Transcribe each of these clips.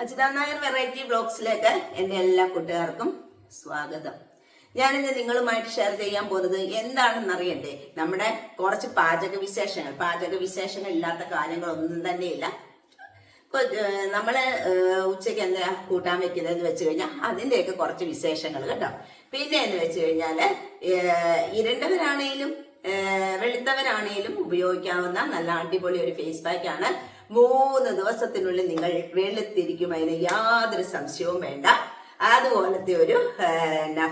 Ajitha Nair variety ബ്ലോഗ്സിലേക്ക് എന്റെ എല്ലാ കൂട്ടുകാർക്കും സ്വാഗതം. ഞാനിന്ന് നിങ്ങളുമായിട്ട് ഷെയർ ചെയ്യാൻ പോകുന്നത് എന്താണെന്ന് അറിയണ്ടേ നമ്മുടെ കുറച്ച് പാചക വിശേഷങ്ങൾ പാചക വിശേഷങ്ങൾ ഇല്ലാത്ത കാര്യങ്ങളൊന്നും തന്നെയില്ല. നമ്മൾ ഉച്ചയ്ക്ക് എന്താ കൂട്ടാൻ വെക്കുന്നതെന്ന് വെച്ച് കഴിഞ്ഞാൽ അതിന്റെയൊക്കെ കുറച്ച് വിശേഷങ്ങൾ കേട്ടോ. പിന്നെ എന്ന് വെച്ച് കഴിഞ്ഞാൽ ഇരണ്ടവരാണേലും വെളുത്തവരാണേലും ഉപയോഗിക്കാവുന്ന നല്ല അടിപൊളി ഒരു ഫേസ് പാക്ക് ആണ് മൂന്ന് ദിവസത്തിനുള്ളിൽ നിങ്ങൾ വെളുത്തിരിക്കും അതിന് യാതൊരു സംശയവും വേണ്ട. അതുപോലത്തെ ഒരു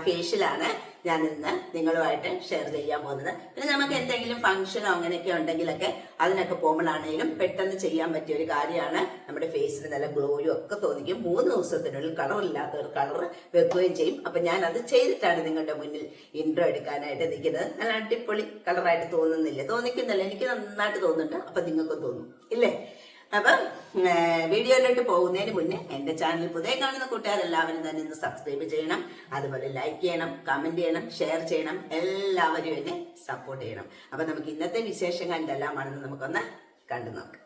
ഫേഷ്യലാണ് ഞാൻ ഇന്ന് നിങ്ങളുമായിട്ട് ഷെയർ ചെയ്യാൻ പോകുന്നത്. പിന്നെ നമുക്ക് എന്തെങ്കിലും ഫംഗ്ഷനോ അങ്ങനെയൊക്കെ ഉണ്ടെങ്കിലൊക്കെ അതിനൊക്കെ പോകുമ്പോഴാണെങ്കിലും പെട്ടെന്ന് ചെയ്യാൻ പറ്റിയ ഒരു കാര്യമാണ് നമ്മുടെ ഫേസിന് നല്ല ഗ്ലോയും ഒക്കെ തോന്നിക്കും. മൂന്ന് ദിവസത്തിനുള്ളിൽ കളർ ഇല്ലാത്ത ഒരു കളർ വെക്കുകയും ചെയ്യും. അപ്പൊ ഞാൻ അത് ചെയ്തിട്ടാണ് നിങ്ങളുടെ മുന്നിൽ ഇൻട്രോ എടുക്കാനായിട്ട് നിൽക്കുന്നത്. നല്ല അടിപൊളി കളറായിട്ട് തോന്നുന്നില്ല? തോന്നിക്കുന്നില്ല. എനിക്ക് നന്നായിട്ട് തോന്നുന്നുണ്ട്. അപ്പൊ നിങ്ങൾക്കും തോന്നും. ഇല്ലേ? അപ്പം വീഡിയോയിലോട്ട് പോകുന്നതിന് മുന്നേ എന്റെ ചാനൽ പുതിയ കാണുന്ന കൂട്ടുകാരെല്ലാവരും തന്നെ ഇന്ന് സബ്സ്ക്രൈബ് ചെയ്യണം. അതുപോലെ ലൈക്ക് ചെയ്യണം കമന്റ് ചെയ്യണം ഷെയർ ചെയ്യണം. എല്ലാവരും എന്നെ സപ്പോർട്ട് ചെയ്യണം. അപ്പം നമുക്ക് ഇന്നത്തെ വിശേഷങ്ങൾ എന്തെല്ലാമാണെന്ന് നമുക്കൊന്ന് കണ്ടു നോക്കാം.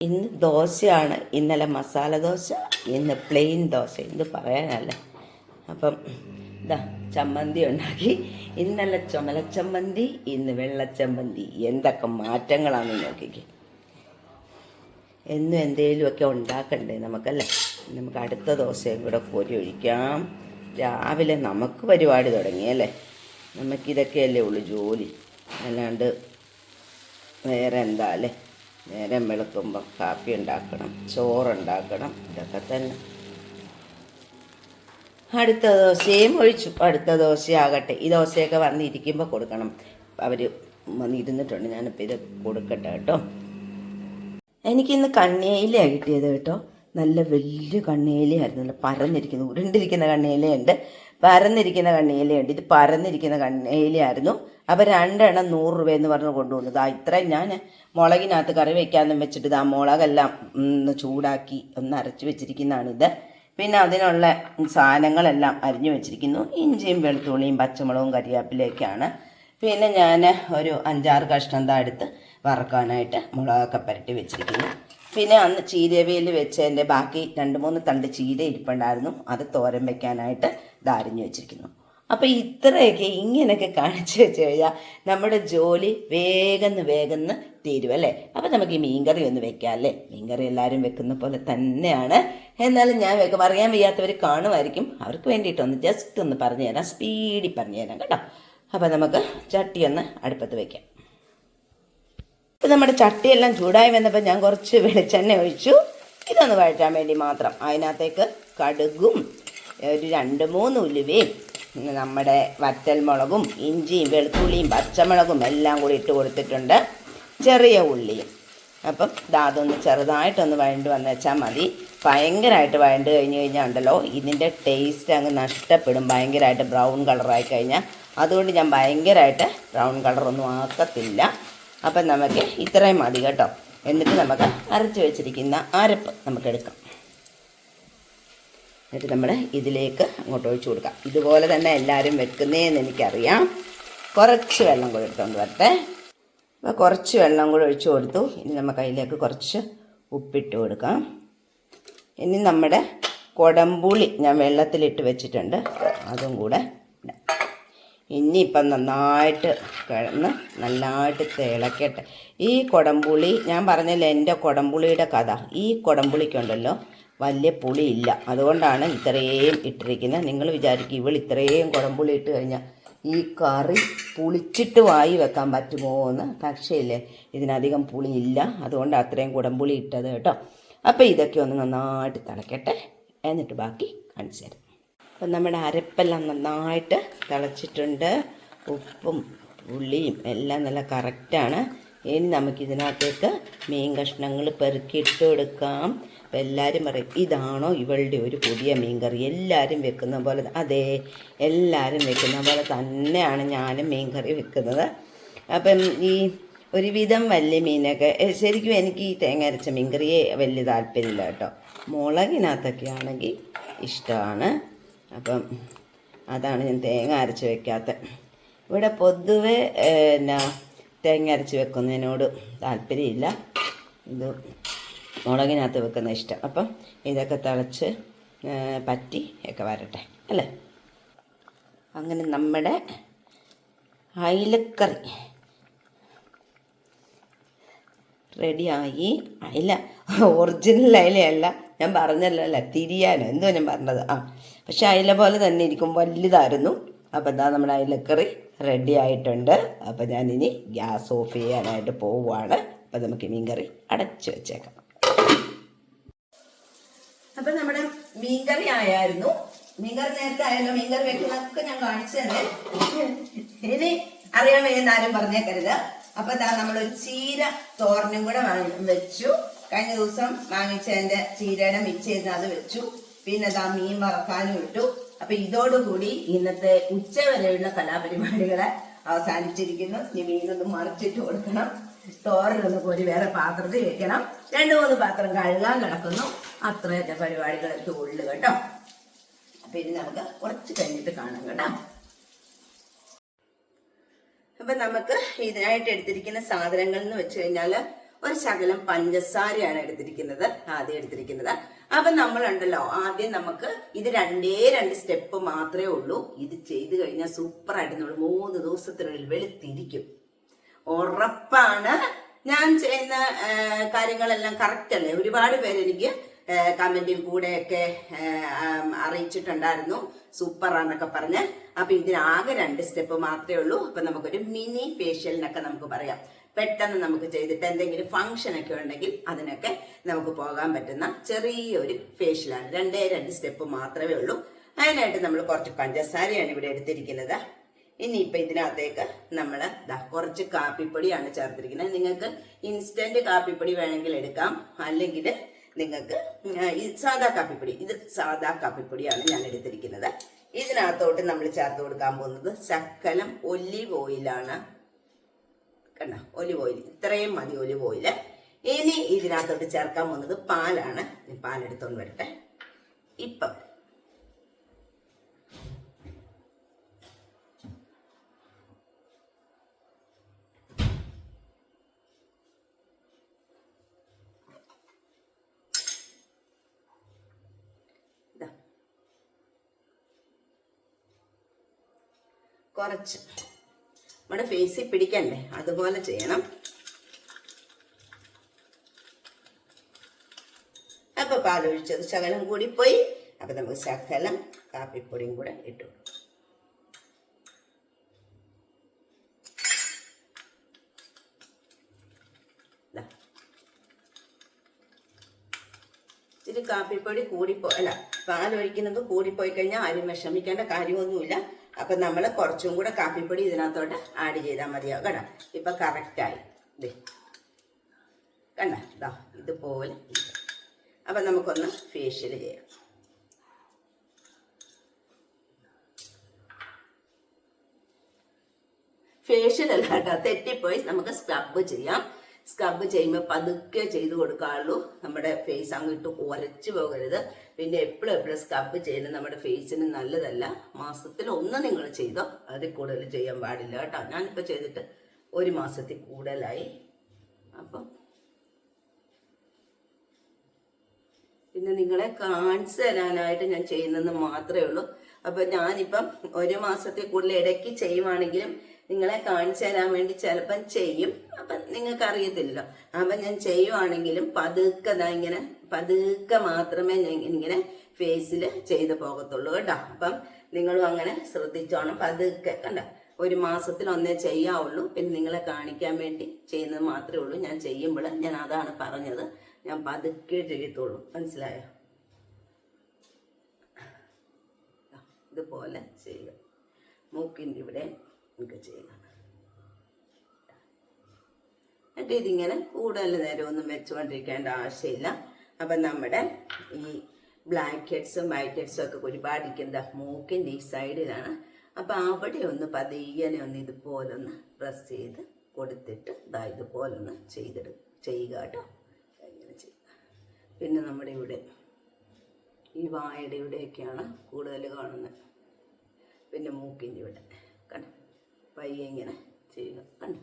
ഇന്ന് ദോശയാണ്. ഇന്നലെ മസാല ദോശ ഇന്ന് പ്ലെയിൻ ദോശ. ഇത് പറയാനല്ല. അപ്പം ഇതാ ചമ്മന്തി ഉണ്ടാക്കി. ഇന്നലെ ചുമലച്ചമ്മന്തി ഇന്ന് വെള്ളച്ചമ്മന്തി. എന്തൊക്കെ മാറ്റങ്ങളാണെന്ന് നോക്കിക്കേ. എന്നും എന്തെങ്കിലുമൊക്കെ ഉണ്ടാക്കണ്ടേ നമുക്കല്ലേ? നമുക്ക് അടുത്ത ദോശയും കൂടെ കോരി ഒഴിക്കാം. രാവിലെ നമുക്ക് പരിപാടി തുടങ്ങിയല്ലേ നമുക്കിതൊക്കെയല്ലേ ഉള്ളൂ ജോലി. അല്ലാണ്ട് വേറെ എന്താ അല്ലേ? നേരം വെളുക്കുമ്പം കാപ്പി ഉണ്ടാക്കണം ചോറുണ്ടാക്കണം ഇതൊക്കെ തന്നെ. അടുത്ത ദോശയും ഒഴിച്ചു. അടുത്ത ദോശയാകട്ടെ. ഈ ദോശയൊക്കെ വന്നിരിക്കുമ്പോൾ കൊടുക്കണം. അവർ വന്നിരുന്നിട്ടുണ്ട്. ഞാനിപ്പോൾ ഇത് കൊടുക്കട്ടെ കേട്ടോ. എനിക്കിന്ന് കണ്ണേലിയാണ് കിട്ടിയത് കേട്ടോ. നല്ല വലിയ കണ്ണേലയായിരുന്നു. നല്ല പരന്നിരിക്കുന്ന. ഉരുണ്ടിരിക്കുന്ന കണ്ണേലയുണ്ട്. പരന്നിരിക്കുന്ന കണ്ണേലയുണ്ട്. ഇത് പരന്നിരിക്കുന്ന കണ്ണേലയായിരുന്നു. അപ്പോൾ രണ്ടെണ്ണം നൂറ് രൂപ എന്ന് പറഞ്ഞ് കൊണ്ടുവന്നത്. ആ ഇത്രയും ഞാൻ മുളകിനകത്ത് കറി വയ്ക്കാമെന്നും വെച്ചിട്ട് ഇത് ആ മുളകെല്ലാം ഒന്ന് ചൂടാക്കി ഒന്ന് അരച്ച് വെച്ചിരിക്കുന്നതാണിത് പിന്നെ അതിനുള്ള സാധനങ്ങളെല്ലാം അരിഞ്ഞു വെച്ചിരിക്കുന്നു. ഇഞ്ചിയും വെളുത്തുള്ളിയും പച്ചമുളകും കരിവേപ്പിലയൊക്കെയാണ് പിന്നെ ഞാൻ ഒരു അഞ്ചാറ് കഷ്ണം ദാ എടുത്ത് വറക്കാനായിട്ട് മുളകൊക്കെ പുരട്ടി വെച്ചിരിക്കുന്നു. പിന്നെ അന്ന് ചീരവേൽ വെച്ചതിന്റെ ബാക്കി രണ്ട് മൂന്ന് തണ്ട് ചീര ഇരിപ്പുണ്ടായിരുന്നു. അത് തോരൻ വെക്കാനായിട്ട് ദാ വെച്ചിരിക്കുന്നു. അപ്പോൾ ഇത്രയൊക്കെ ഇങ്ങനെയൊക്കെ കാണിച്ചു വെച്ച് കഴിഞ്ഞാൽ നമ്മുടെ ജോലി വേഗന്ന് വേഗന്ന് തീരും അല്ലേ? അപ്പം നമുക്ക് ഈ മീൻകറി ഒന്ന് വെക്കാം അല്ലേ? മീൻകറി എല്ലാവരും വെക്കുന്ന പോലെ തന്നെയാണ്. എന്നാലും ഞാൻ വെക്കും അറിയാൻ വയ്യാത്തവർ കാണുമായിരിക്കും. അവർക്ക് വേണ്ടിയിട്ടൊന്ന് ജസ്റ്റ് ഒന്ന് പറഞ്ഞു തരാം സ്പീഡിൽ പറഞ്ഞു തരാം കേട്ടോ. അപ്പം നമുക്ക് ചട്ടി ഒന്ന് അടുപ്പത്ത് വയ്ക്കാം ഇപ്പം നമ്മുടെ ചട്ടിയെല്ലാം ചൂടായി വന്നപ്പോൾ ഞാൻ കുറച്ച് വെളിച്ചെണ്ണ ഒഴിച്ചു. ഇതൊന്ന് വഴറ്റാൻ വേണ്ടി മാത്രം. അതിനകത്തേക്ക് കടുകും ഒരു രണ്ട് മൂന്ന് ഉലുവയും നമ്മുടെ വറ്റൽ മുളകും ഇഞ്ചിയും വെളുത്തുള്ളിയും പച്ചമുളകും എല്ലാം കൂടി ഇട്ട് കൊടുത്തിട്ടുണ്ട്. ചെറിയ ഉള്ളിയും. അപ്പം അതൊന്ന് ചെറുതായിട്ടൊന്ന് വഴണ്ട് വന്ന് വെച്ചാൽ മതി. ഭയങ്കരമായിട്ട് വഴണ്ട് കഴിഞ്ഞ് കഴിഞ്ഞാൽ ഉണ്ടല്ലോ ഇതിന്റെ ടേസ്റ്റ് അങ്ങ് നഷ്ടപ്പെടും. ഭയങ്കരമായിട്ട് ബ്രൗൺ കളറായി കഴിഞ്ഞാൽ അതുകൊണ്ട് ഞാൻ ഭയങ്കരമായിട്ട് ബ്രൗൺ കളറൊന്നും ആക്കത്തില്ല. അപ്പം നമുക്ക് ഇത്രയും മതി കേട്ടോ. എന്നിട്ട് നമുക്ക് അരച്ച് വെച്ചിരിക്കുന്ന അരപ്പ് നമുക്ക് എടുക്കാം. എന്നിട്ട് നമ്മൾ ഇതിലേക്ക് അങ്ങോട്ട് ഒഴിച്ചു കൊടുക്കാം. ഇതുപോലെ തന്നെ എല്ലാവരും വെക്കുന്നതെന്ന് എനിക്കറിയാം. കുറച്ച് വെള്ളം കൂടി എടുത്തുകൊണ്ട് വരട്ടെ. അപ്പോൾ കുറച്ച് വെള്ളം കൂടി ഒഴിച്ചു കൊടുത്തു. ഇനി നമുക്ക് അതിലേക്ക് കുറച്ച് ഉപ്പിട്ട് കൊടുക്കാം. ഇനി നമ്മുടെ കുടംപുളി ഞാൻ വെള്ളത്തിലിട്ട് വെച്ചിട്ടുണ്ട്. അതും കൂടെ ഇനിയിപ്പം നന്നായിട്ട് കിടന്ന് നന്നായിട്ട് തിളക്കട്ടെ. ഈ കുടംപുളി ഞാൻ പറഞ്ഞല്ലോ എന്റെ കുടംപുളിയുടെ കഥ. ഈ കുടംപുളിക്കുണ്ടല്ലോ വലിയ പുളിയില്ല. അതുകൊണ്ടാണ് ഇത്രയും ഇട്ടിരിക്കുന്നത്. നിങ്ങൾ വിചാരിക്കും ഇവൾ ഇത്രയും കുടംപുളി ഇട്ട് കഴിഞ്ഞാൽ ഈ കറി പുളിച്ചിട്ട് വായി വെക്കാൻ പറ്റുമോ എന്ന്. പക്ഷേ ഇല്ലേ ഇതിനധികം പുളിയില്ല. അതുകൊണ്ട് അത്രയും കുടംപുളി ഇട്ടത് കേട്ടോ. അപ്പോൾ ഇതൊക്കെ ഒന്ന് നന്നായിട്ട് തിളക്കട്ടെ. എന്നിട്ട് ബാക്കി കാണിച്ചു തരാം. അപ്പം നമ്മുടെ അരപ്പെല്ലാം നന്നായിട്ട് തിളച്ചിട്ടുണ്ട്. ഉപ്പും പുളിയും എല്ലാം നല്ല കറക്റ്റാണ്. ഇനി നമുക്കിതിനകത്തേക്ക് മീൻ കഷ്ണങ്ങൾ പെറുക്കിയിട്ട് കൊടുക്കാം. അപ്പം എല്ലാവരും പറയും ഇതാണോ ഇവളുടെ ഒരു പുതിയ മീൻ കറി എല്ലാവരും വെക്കുന്ന പോലെ അതെ എല്ലാവരും വെക്കുന്ന പോലെ തന്നെയാണ് ഞാനും മീൻ കറി വെക്കുന്നത്. അപ്പം ഈ ഒരുവിധം വലിയ മീനൊക്കെ ശരിക്കും എനിക്ക് ഈ തേങ്ങ അരച്ച മീൻ കറിയെ വലിയ താല്പര്യമില്ല കേട്ടോ. മുളകിനകത്തൊക്കെ ആണെങ്കിൽ ഇഷ്ടമാണ്. അപ്പം അതാണ് ഞാൻ തേങ്ങ അരച്ച് വെക്കാത്ത. ഇവിടെ പൊതുവെ എന്നാ തേങ്ങ അരച്ച് വെക്കുന്നതിനോട് താല്പര്യമില്ല. ഇത് മുളകിനകത്ത് വെക്കുന്ന ഇഷ്ടം. അപ്പം ഇതൊക്കെ തിളച്ച് പറ്റി ഒക്കെ വരട്ടെ അല്ലേ? അങ്ങനെ നമ്മുടെ അയിലക്കറി റെഡിയായി. അയില ഒറിജിനൽ അയിലയല്ല. ഞാൻ പറഞ്ഞല്ലോ അല്ല തിരിയാനോ? എന്തോ ഞാൻ പറഞ്ഞത്? ആ പക്ഷെ അയില പോലെ തന്നെ ഇരിക്കും വലുതായിരുന്നു. അപ്പോൾ എന്താ നമ്മുടെ അയിലക്കറി റെഡി ആയിട്ടുണ്ട്. അപ്പം ഞാനിനി ഗ്യാസ് ഓഫ് ചെയ്യാനായിട്ട് പോവുകയാണ് അപ്പോൾ നമുക്ക് മീൻകറി അടച്ചു വെച്ചേക്കാം. അപ്പൊ നമ്മുടെ മീൻകറി ആയായിരുന്നു. മീൻകറി നേരത്തെ ആയല്ലോ മീൻകറി വെക്കുന്നതൊക്കെ ഞാൻ കാണിച്ചു തന്നെ. ഇനി അറിയാൻ ആരും പറഞ്ഞേക്കരുത്. അപ്പൊ ദാ നമ്മളൊരു ചീര തോരനും കൂടെ വെച്ചു. കഴിഞ്ഞ ദിവസം വാങ്ങിച്ചതിന്റെ ചീരയുടെ മിക്സ് ചെയ്ത് അത് വെച്ചു. പിന്നെ ദാ മീൻ വറക്കാനും ഇട്ടു. അപ്പൊ ഇതോടുകൂടി ഇന്നത്തെ ഉച്ച വരെയുള്ള കലാപരിപാടികളെ അവസാനിച്ചിരിക്കുന്നു. ഇനി മീനൊന്ന് മറിച്ചിട്ട് കൊടുക്കണം. തോരനൊന്ന് കോരി വേറെ പാത്രത്തിൽ വെക്കണം. രണ്ടു മൂന്ന് പാത്രം കഴുകാൻ കിടക്കുന്നു. അത്രയൊക്കെ പരിപാടികളൊക്കെ ഉള്ളു കേട്ടോ. അപ്പൊ ഇനി നമുക്ക് കുറച്ച് കഴിഞ്ഞിട്ട് കാണാം കേട്ടോ. അപ്പൊ നമുക്ക് ഇതിനായിട്ട് എടുത്തിരിക്കുന്ന സാധനങ്ങൾ എന്ന് വെച്ച് കഴിഞ്ഞാൽ ഒരു ശകലം പഞ്ചസാരയാണ് എടുത്തിരിക്കുന്നത് ആദ്യം എടുത്തിരിക്കുന്നത്. അപ്പൊ നമ്മളുണ്ടല്ലോ ആദ്യം നമുക്ക് ഇത് രണ്ടേ രണ്ട് സ്റ്റെപ്പ് മാത്രമേ ഉള്ളൂ. ഇത് ചെയ്തു കഴിഞ്ഞാൽ സൂപ്പർ ആയിട്ട് നമ്മൾ മൂന്ന് ദിവസത്തിനുള്ളിൽ വെളുത്തിരിക്കും. ഉറപ്പാണ്. ഞാൻ ചെയ്യുന്ന കാര്യങ്ങളെല്ലാം കറക്റ്റ് അല്ലേ? ഒരുപാട് പേര് കമന്റിൽ കൂടെയൊക്കെ അറിയിച്ചിട്ടുണ്ടായിരുന്നു. സൂപ്പറാന്നൊക്കെ പറഞ്ഞ്. അപ്പം ഇതിനാകെ രണ്ട് സ്റ്റെപ്പ് മാത്രമേ ഉള്ളൂ. അപ്പം നമുക്കൊരു മിനി ഫേഷ്യലിനൊക്കെ നമുക്ക് പറയാം. പെട്ടെന്ന് നമുക്ക് ചെയ്തിട്ട് എന്തെങ്കിലും ഫംഗ്ഷൻ ഒക്കെ ഉണ്ടെങ്കിൽ അതിനൊക്കെ നമുക്ക് പോകാൻ പറ്റുന്ന ചെറിയൊരു ഫേഷ്യലാണ്. രണ്ടേ രണ്ട് സ്റ്റെപ്പ് മാത്രമേ ഉള്ളൂ. അതിനായിട്ട് നമ്മൾ കുറച്ച് പഞ്ചസാരയാണ് ഇവിടെ എടുത്തിരിക്കുന്നത്. ഇനിയിപ്പോൾ ഇതിനകത്തേക്ക് നമ്മൾ കുറച്ച് കാപ്പിപ്പൊടിയാണ് ചേർത്തിരിക്കുന്നത്. നിങ്ങൾക്ക് ഇൻസ്റ്റന്റ് കാപ്പിപ്പൊടി വേണമെങ്കിൽ എടുക്കാം. അല്ലെങ്കിൽ നിങ്ങൾക്ക് ഈ സാധാ കാപ്പിപ്പൊടി. ഇത് സാധാ കാപ്പിപ്പൊടിയാണ് ഞാൻ എടുത്തിരിക്കുന്നത്. ഇതിനകത്തോട്ട് നമ്മൾ ചേർത്ത് കൊടുക്കാൻ പോകുന്നത് ശക്കലം ഒലിവ് ഓയിലാണ്. കണ്ട? Olive oil. ഇത്രയും മതി ഒലിവ് ഓയിൽ ഇനി ഇതിനകത്തോട്ട് ചേർക്കാൻ പോകുന്നത് പാലാണ്. പാലെടുത്തോണ്ട് വരട്ടെ. ഇപ്പം കുറച്ച്. നമ്മുടെ ഫേസിൽ പിടിക്കണ്ടേ? അതുപോലെ ചെയ്യണം. അപ്പൊ പാലൊഴിച്ചത് ശകലം കൂടി പോയി. അപ്പൊ നമുക്ക് ശകലം കാപ്പിപ്പൊടിയും കൂടെ ഇട്ടു. ഇച്ചിരി കാപ്പിപ്പൊടി കൂടിപ്പോ അല്ല പാലൊഴിക്കുന്നത് കൂടിപ്പോയി കഴിഞ്ഞാൽ ആരും വിഷമിക്കേണ്ട കാര്യമൊന്നുമില്ല. അപ്പം നമ്മൾ കുറച്ചും കൂടെ കാപ്പിപ്പൊടി ഇതിനകത്തോട്ട് ആഡ് ചെയ്താൽ മതിയാവും കേട്ടോ? ഇപ്പൊ കറക്റ്റായി ദേ. കണ്ട? ഇതാ ഇതുപോലെ അപ്പം നമുക്കൊന്ന് ഫേഷ്യൽ ചെയ്യാം. ഫേഷ്യൽ അല്ല കേട്ടോ തെറ്റിപ്പോയി. നമുക്ക് സ്ക്രബ് ചെയ്യാം. സ്ക്രബ് ചെയ്യുമ്പോൾ പതുക്കെ ചെയ്ത് കൊടുക്കാറുള്ളൂ നമ്മുടെ ഫേസ് അങ്ങോട്ട് ഉരച്ചു പോകരുത്. പിന്നെ എപ്പോഴും എപ്പോഴും സ്ക്രബ് ചെയ്യുന്നത് നമ്മുടെ ഫേസിന് നല്ലതല്ല. മാസത്തിൽ ഒന്ന് നിങ്ങൾ ചെയ്തോ അതിൽ കൂടുതൽ ചെയ്യാൻ പാടില്ല കേട്ടോ. ഞാനിപ്പോൾ ചെയ്തിട്ട് ഒരു മാസത്തിൽ കൂടുതലായി. അപ്പം പിന്നെ നിങ്ങളെ കാണിച്ചു തരാനായിട്ട് ഞാൻ ചെയ്യുന്നെന്ന് മാത്രമേ ഉള്ളൂ. അപ്പൊ ഞാനിപ്പം ഒരു മാസത്തിൽ കൂടുതൽ ഇടയ്ക്ക് ചെയ്യുവാണെങ്കിലും നിങ്ങളെ കാണിച്ചു തരാൻ വേണ്ടി ചിലപ്പം ചെയ്യും. അപ്പം നിങ്ങൾക്ക് അറിയത്തില്ലല്ലോ അപ്പം ഞാൻ ചെയ്യുവാണെങ്കിലും പതുക്കെ ഇങ്ങനെ പതുക്കെ മാത്രമേ ഞാൻ ഇങ്ങനെ ഫേസിൽ ചെയ്ത് പോകത്തുള്ളൂ കേട്ടോ. അപ്പം നിങ്ങളും അങ്ങനെ ശ്രദ്ധിച്ചോണം പതുക്കെ കണ്ട? ഒരു മാസത്തിൽ ഒന്നേ ചെയ്യാവുള്ളൂ. പിന്നെ നിങ്ങളെ കാണിക്കാൻ വേണ്ടി ചെയ്യുന്നത് മാത്രമേ ഉള്ളൂ. ഞാൻ ചെയ്യുമ്പോൾ ഞാൻ അതാണ് പറഞ്ഞത്. ഞാൻ പതുക്കെ ചെയ്യത്തുള്ളൂ. മനസ്സിലായോ? ഇതുപോലെ ചെയ്യുക. മൂക്കിന്റെ ഇവിടെ നമുക്ക് ചെയ്യണം എന്നിട്ട് ഇതിങ്ങനെ കൂടുതൽ നേരം ഒന്നും വെച്ചുകൊണ്ടിരിക്കേണ്ട ആവശ്യമില്ല. അപ്പം നമ്മുടെ ഈ ബ്ലാക്ക് ഹെഡ്സും വൈറ്റ് ഹെഡ്സും ഒക്കെ ഒരുപാട് ഇരിക്കുന്നത് മൂക്കിന്റെ ഈ സൈഡിലാണ് അപ്പം അവിടെ ഒന്ന് പതിയനെ ഒന്ന് ഇതുപോലൊന്ന് പ്രസ് ചെയ്ത് കൊടുത്തിട്ട് ഇതാ ഇതുപോലൊന്ന് ചെയ്തിട ചെയ്യുക കേട്ടോ. ഇങ്ങനെ ചെയ്യുക. പിന്നെ നമ്മുടെ ഇവിടെ ഈ വായയുടെ ഇവിടെയൊക്കെയാണ് കൂടുതൽ കാണുന്നത്. പിന്നെ മൂക്കിന്റെ ഇവിടെ. കണ്ടോ? പയ്യെ ഇങ്ങനെ ചെയ്യുക കണ്ടു?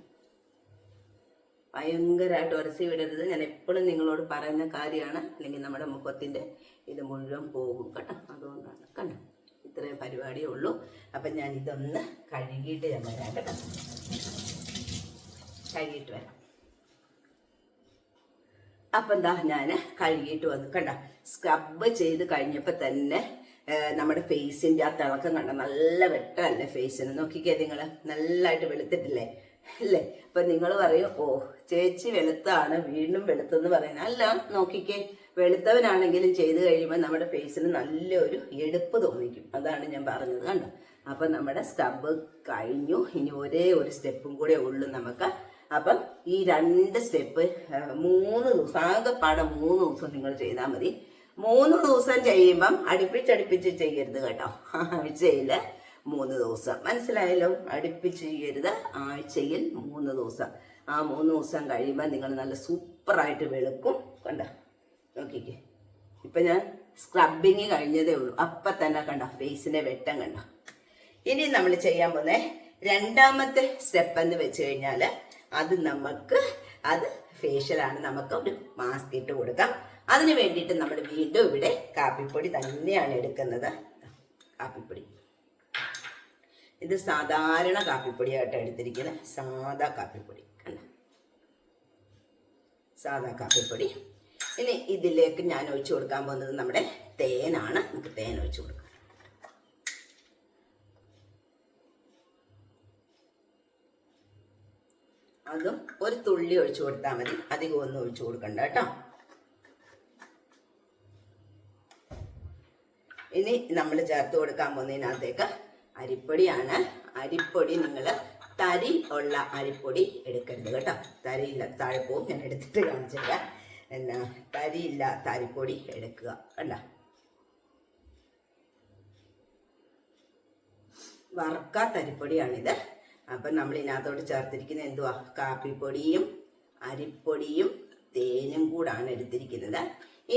ഭയങ്കരമായിട്ട് ഉരസി വിടരുത്. ഞാൻ എപ്പോഴും നിങ്ങളോട് പറയുന്ന കാര്യമാണ്. അല്ലെങ്കിൽ നമ്മുടെ മുഖത്തിന്റെ ഇത് മുഴുവൻ പോകും കേട്ടോ. അതുകൊണ്ടാണ്. കണ്ടോ? ഇത്രയും പരിപാടിയേ ഉള്ളൂ. അപ്പം ഞാൻ ഇതൊന്ന് കഴുകിയിട്ട് ഞാൻ വരാം കേട്ടോ. കഴുകിയിട്ട് വരാം. അപ്പം എന്താ? ഞാൻ കഴുകിയിട്ട് വന്നു. കണ്ട? സ്ക്രബ് ചെയ്ത് കഴിഞ്ഞപ്പോൾ തന്നെ നമ്മുടെ ഫേസിന്റെ ആ തിളക്കം കണ്ട നല്ല വെട്ടല്ലേ ഫേസിന് നോക്കിക്കേ നിങ്ങൾ നല്ലതായിട്ട് വെളുത്തിട്ടില്ലേ? അല്ലേ? അപ്പം നിങ്ങൾ പറയും ഓ ചേച്ചി വെളുത്താണ് വീണ്ടും വെളുത്തെന്ന് പറയുന്നത്. അല്ല നോക്കിക്കേ വെളുത്തവനാണെങ്കിലും ചെയ്ത് കഴിയുമ്പോൾ നമ്മുടെ ഫേസിന് നല്ലൊരു എടുപ്പ് തോന്നിക്കും. അതാണ് ഞാൻ പറഞ്ഞത് കണ്ടോ? അപ്പം നമ്മുടെ സ്റ്റബ് കഴിഞ്ഞു. ഇനി ഒരേ ഒരു സ്റ്റെപ്പും കൂടെ ഉള്ളൂ നമുക്ക്. അപ്പം ഈ രണ്ട് സ്റ്റെപ്പ് മൂന്ന് ദിവസം ആകെപ്പാടെ മൂന്ന് ദിവസം നിങ്ങൾ ചെയ്താൽ മതി. മൂന്ന് ദിവസം ചെയ്യുമ്പം അടുപ്പിച്ചടുപ്പിച്ച് ചെയ്യരുത് കേട്ടോ. ആഴ്ചയിൽ മൂന്ന് ദിവസം. മനസ്സിലായല്ലോ? അടുപ്പിച്ച് ചെയ്യരുത്. ആഴ്ചയിൽ മൂന്ന് ദിവസം. ആ മൂന്ന് ദിവസം കഴിയുമ്പോൾ നിങ്ങൾ നല്ല സൂപ്പറായിട്ട് വെളുക്കും. കണ്ട? നോക്കിക്കേ. ഇപ്പം ഞാൻ സ്ക്രബിങ് കഴിഞ്ഞതേ ഉള്ളൂ. അപ്പം തന്നെ കണ്ട? ഫേസിന്റെ വെട്ടം കണ്ട? ഇനി നമ്മൾ ചെയ്യാൻ പോകുന്ന രണ്ടാമത്തെ സ്റ്റെപ്പ് എന്ന് വെച്ച് കഴിഞ്ഞാൽ അത് നമുക്ക് അത് ഫേഷ്യലാണ് നമുക്ക് ഒരു മാസ്ക് ഇട്ട് കൊടുക്കാം. അതിന് വേണ്ടിയിട്ട് നമ്മൾ വീണ്ടും ഇവിടെ കാപ്പിപ്പൊടി തന്നെയാണ് എടുക്കുന്നത്. കാപ്പിപ്പൊടി. ഇത് സാധാരണ കാപ്പിപ്പൊടിയായിട്ട് എടുത്തിരിക്കുന്നത്. സാധാ കാപ്പിപ്പൊടി കണ്ട? സാധാ കാപ്പിപ്പൊടി. ഇനി ഇതിലേക്ക് ഞാൻ ഒഴിച്ചു കൊടുക്കാൻ പോകുന്നത് നമ്മുടെ തേനാണ്. നമുക്ക് തേൻ ഒഴിച്ചു കൊടുക്കാം. അതും ഒരു തുള്ളി ഒഴിച്ചു കൊടുത്താൽ മതി. അധികം ഒന്നും ഒഴിച്ചു കൊടുക്കണ്ട കേട്ടോ? ഇനി നമ്മൾ ചേർത്ത് കൊടുക്കാൻ പോകുന്നതിനകത്തേക്ക് അരിപ്പൊടിയാണ്. അരിപ്പൊടി നിങ്ങൾ തരി ഉള്ള അരിപ്പൊടി എടുക്കരുത് കേട്ടോ. തരിയില്ല താഴെ പോകും ഞാൻ എടുത്തിട്ട് കാണിച്ചില്ല എന്നാ തരിയില്ല അരിപ്പൊടി എടുക്കുക കണ്ട? വറുക്കാത്ത അരിപ്പൊടിയാണിത്. അപ്പം നമ്മൾ ഇതിനകത്തോട്ട് ചേർത്തിരിക്കുന്നത് എന്തുവാ? കാപ്പിപ്പൊടിയും അരിപ്പൊടിയും തേനും കൂടാണ് എടുത്തിരിക്കുന്നത്.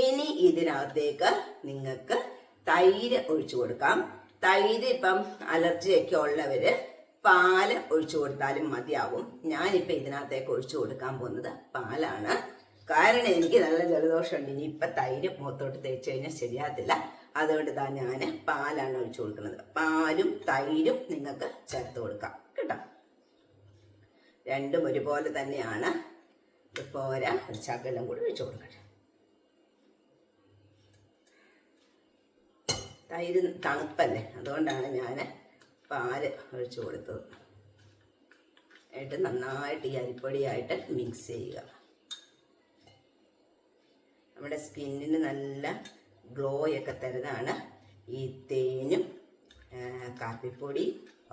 ഇനി ഇതിനകത്തേക്ക് നിങ്ങൾക്ക് തൈര് ഒഴിച്ചു കൊടുക്കാം. തൈര് ഇപ്പം അലർജിയൊക്കെ ഉള്ളവര് പാൽ ഒഴിച്ചു കൊടുത്താലും മതിയാവും. ഞാനിപ്പോൾ ഇതിനകത്തേക്ക് ഒഴിച്ചു കൊടുക്കാൻ പോകുന്നത് പാലാണ്. കാരണം എനിക്ക് നല്ല ജലദോഷമുണ്ട്. ഇനി ഇപ്പൊ തൈര് മുഖത്തോട്ട് തേച്ച് കഴിഞ്ഞാൽ ശരിയാകത്തില്ല. അതുകൊണ്ട് ഇതാ ഞാൻ പാലാണ് ഒഴിച്ചു കൊടുക്കുന്നത്. പാലും തൈരും നിങ്ങൾക്ക് ചേർത്ത് കൊടുക്കാം. കേട്ടോ? രണ്ടും ഒരുപോലെ തന്നെയാണ്. പോരാ ശകലം കൂടി ഒഴിച്ചു കൊടുക്കട്ടെ. തൈര് തണുപ്പല്ലേ? അതുകൊണ്ടാണ് ഞാൻ പാൽ ഒഴിച്ചു കൊടുത്തത്. എന്നിട്ട് നന്നായിട്ട് ഈ അരിപ്പൊടിയായിട്ട് മിക്സ് ചെയ്യുക. നമ്മുടെ സ്കിന്നിന് നല്ല ഗ്ലോ ഒക്കെ തരുന്നതാണ് ഈ തേനും കാപ്പിപ്പൊടി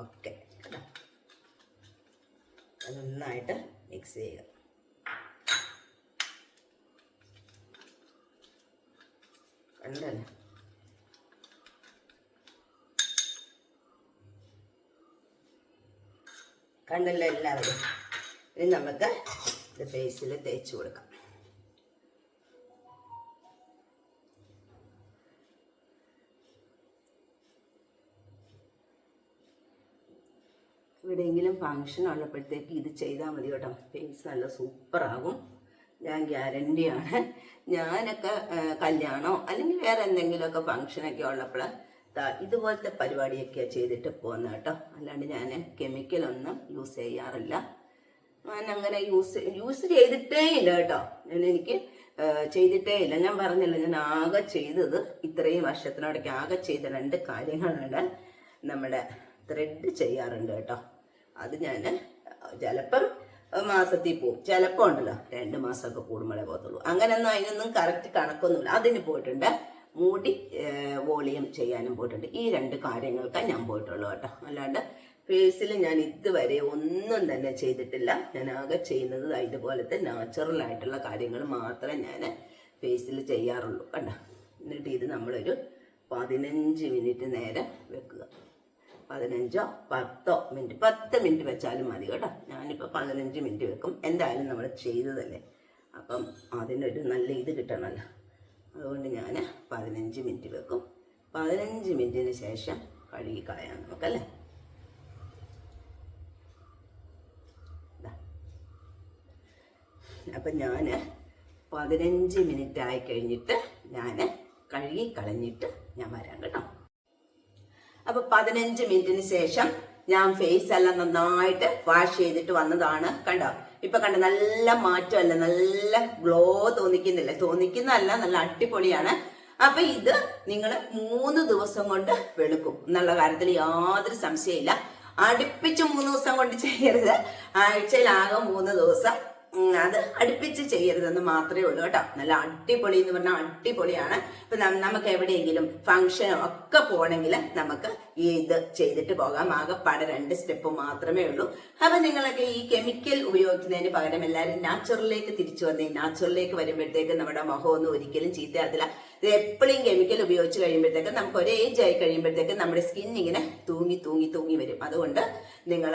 ഒക്കെ. നന്നായിട്ട് മിക്സ് ചെയ്യുക. കണ്ടല്ലോ? കണ്ടല്ലോ എല്ലാവരും. ഇനി നമുക്ക് ഇത് ഫേസിൽ തേച്ച് കൊടുക്കാം. എവിടെയെങ്കിലും ഫങ്ഷൻ ഉള്ളപ്പോഴത്തേക്ക് ഇത് ചെയ്താൽ മതി കേട്ടോ. ഫേസ് നല്ല സൂപ്പറാകും ഞാൻ ഗ്യാരണ്ടിയാണ് ഞാനൊക്കെ കല്യാണോ അല്ലെങ്കിൽ വേറെ എന്തെങ്കിലുമൊക്കെ ഫങ്ഷനൊക്കെ ഉള്ളപ്പോൾ ഇതുപോലത്തെ പരിപാടിയൊക്കെ ചെയ്തിട്ട് പോകുന്നത് കേട്ടോ. അല്ലാണ്ട് ഞാൻ കെമിക്കലൊന്നും യൂസ് ചെയ്യാറില്ല. ഞാൻ അങ്ങനെ യൂസ് യൂസ് ചെയ്തിട്ടേ ഇല്ല കേട്ടോ. ഞാൻ എനിക്ക് ചെയ്തിട്ടേ ഇല്ല. ഞാൻ പറഞ്ഞില്ല ഞാൻ ആകെ ചെയ്തത് ഇത്രയും വർഷത്തിനോടൊക്കെ ആകെ ചെയ്ത രണ്ട് കാര്യങ്ങളാണ് നമ്മുടെ ത്രെഡ് ചെയ്യാറുണ്ട് കേട്ടോ. അത് ഞാൻ ചിലപ്പം മാസത്തിൽ പോവും. ചിലപ്പോൾ ഉണ്ടല്ലോ രണ്ട് മാസമൊക്കെ കൂടുമ്പോഴേ പോകത്തുള്ളൂ. അങ്ങനെയൊന്നും അതിനൊന്നും കറക്റ്റ് കണക്കൊന്നുമില്ല. അതിന് പോയിട്ടുണ്ട്. മുടി വോളിയം ചെയ്യാനും പോയിട്ടുണ്ട്. ഈ രണ്ട് കാര്യങ്ങൾക്കാണ് ഞാൻ പോയിട്ടുള്ളൂ കേട്ടോ. അല്ലാണ്ട് ഫേസിൽ ഞാൻ ഇതുവരെ ഒന്നും തന്നെ ചെയ്തിട്ടില്ല. ഞാൻ ആകെ ചെയ്യുന്നത് ഇതുപോലത്തെ നാച്ചുറൽ ആയിട്ടുള്ള കാര്യങ്ങൾ മാത്രമേ ഞാൻ ഫേസിൽ ചെയ്യാറുള്ളൂ കണ്ടോ എന്നിട്ട് ഇത് നമ്മളൊരു പതിനഞ്ച് മിനിറ്റ് നേരം വെക്കുക. പതിനഞ്ചോ പത്തോ മിനിറ്റ് പത്ത് മിനിറ്റ് വെച്ചാലും മതി കേട്ടോ. ഞാനിപ്പോൾ പതിനഞ്ച് മിനിറ്റ് വെക്കും. എന്തായാലും നമ്മൾ ചെയ്തതല്ലേ. അപ്പം അതിനൊരു നല്ല ഇത് കിട്ടണമല്ലോ അതുകൊണ്ട് ഞാൻ പതിനഞ്ച് മിനിറ്റ് വെക്കും. പതിനഞ്ച് മിനിറ്റിന് ശേഷം കഴുകി കളയാം നമുക്കല്ലേ. അപ്പൊ ഞാൻ പതിനഞ്ച് മിനിറ്റ് ആയി കഴിഞ്ഞിട്ട് ഞാൻ കഴുകി കളഞ്ഞിട്ട് ഞാൻ വരാം കേട്ടോ. അപ്പൊ പതിനഞ്ച് മിനിറ്റിന് ശേഷം ഞാൻ ഫേസ് എല്ലാം നന്നായിട്ട് വാഷ് ചെയ്തിട്ട് വന്നതാണ്. കണ്ടോ? ഇപ്പൊ കണ്ട നല്ല മാറ്റമല്ല നല്ല ഗ്ലോ തോന്നിക്കുന്നില്ല. തോന്നിക്കുന്നതല്ല നല്ല അടിപൊളിയാണ്. അപ്പൊ ഇത് നിങ്ങൾ മൂന്ന് ദിവസം കൊണ്ട് വെളുക്കും എന്നുള്ള കാര്യത്തിൽ യാതൊരു സംശയമില്ല അടുപ്പിച്ച് മൂന്ന് ദിവസം കൊണ്ട് ചെയ്യരുത്. ആഴ്ചയിലാകെ മൂന്ന് ദിവസം. അത് അടുപ്പിച്ച് ചെയ്യരുതെന്ന് മാത്രമേ ഉള്ളൂ കേട്ടോ. നല്ല അടിപൊളി എന്ന് പറഞ്ഞാൽ അടിപൊളിയാണ്. ഇപ്പൊ നമുക്ക് എവിടെയെങ്കിലും ഫംഗ്ഷനോ ഒക്കെ പോകണമെങ്കിൽ നമുക്ക് ഈ ഇത് ചെയ്തിട്ട് പോകാം. ആകെ പട രണ്ട് സ്റ്റെപ്പ് മാത്രമേ ഉള്ളൂ. അപ്പൊ നിങ്ങളൊക്കെ ഈ കെമിക്കൽ ഉപയോഗിക്കുന്നതിന് പകരം എല്ലാവരും നാച്ചുറലിലേക്ക് തിരിച്ചു വന്നേ. നാച്ചുറലിലേക്ക് വരുമ്പോഴത്തേക്ക് നമ്മുടെ മുഖമൊന്നും ഒരിക്കലും ചീത്തയാകത്തില്ല. ഇത് എപ്പോഴും കെമിക്കൽ ഉപയോഗിച്ച് കഴിയുമ്പോഴത്തേക്ക് നമുക്ക് ഒരു ഏജ് ആയി കഴിയുമ്പോഴത്തേക്ക് നമ്മുടെ സ്കിൻ ഇങ്ങനെ തൂങ്ങി തൂങ്ങി തൂങ്ങി വരും. അതുകൊണ്ട് നിങ്ങൾ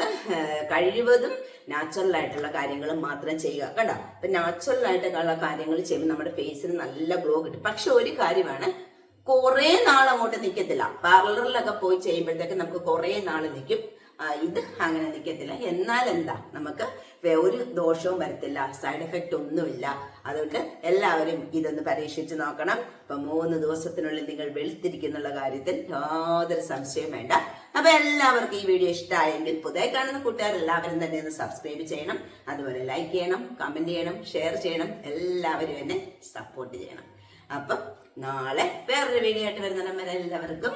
കഴിവതും നാച്ചുറൽ ആയിട്ടുള്ള കാര്യങ്ങൾ മാത്രം ചെയ്യുക. കണ്ടോ? അപ്പൊ നാച്ചുറൽ ആയിട്ടുള്ള കാര്യങ്ങൾ ചെയ്യുമ്പോൾ നമ്മുടെ ഫേസിന് നല്ല ഗ്ലോ കിട്ടും. പക്ഷെ ഒരു കാര്യമാണ് കുറേ നാൾ അങ്ങോട്ട് നിൽക്കത്തില്ല പാർലറിലൊക്കെ പോയി ചെയ്യുമ്പോഴത്തേക്ക് നമുക്ക് കുറേ നാൾ നിൽക്കും ഇത് അങ്ങനെ നിൽക്കത്തില്ല. എന്നാൽ എന്താ നമുക്ക് ഒരു ദോഷവും വരത്തില്ല. സൈഡ് എഫക്റ്റ് ഒന്നുമില്ല. അതുകൊണ്ട് എല്ലാവരും ഇതൊന്ന് പരീക്ഷിച്ച് നോക്കണം. ഇപ്പൊ മൂന്ന് ദിവസത്തിനുള്ളിൽ നിങ്ങൾ വെളുത്തിരിക്കുന്നുള്ള കാര്യത്തിൽ യാതൊരു സംശയം വേണ്ട. അപ്പൊ എല്ലാവർക്കും ഈ വീഡിയോ ഇഷ്ടമായെങ്കിൽ പുതിയ കാണുന്ന കൂട്ടുകാർ എല്ലാവരും തന്നെ ഒന്ന് സബ്സ്ക്രൈബ് ചെയ്യണം. അതുപോലെ ലൈക്ക് ചെയ്യണം കമന്റ് ചെയ്യണം ഷെയർ ചെയ്യണം. എല്ലാവരും എന്നെ സപ്പോർട്ട് ചെയ്യണം. അപ്പം നാളെ വേറൊരു വീഡിയോ ആയിട്ട് വരുന്ന എല്ലാവർക്കും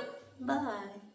ബൈ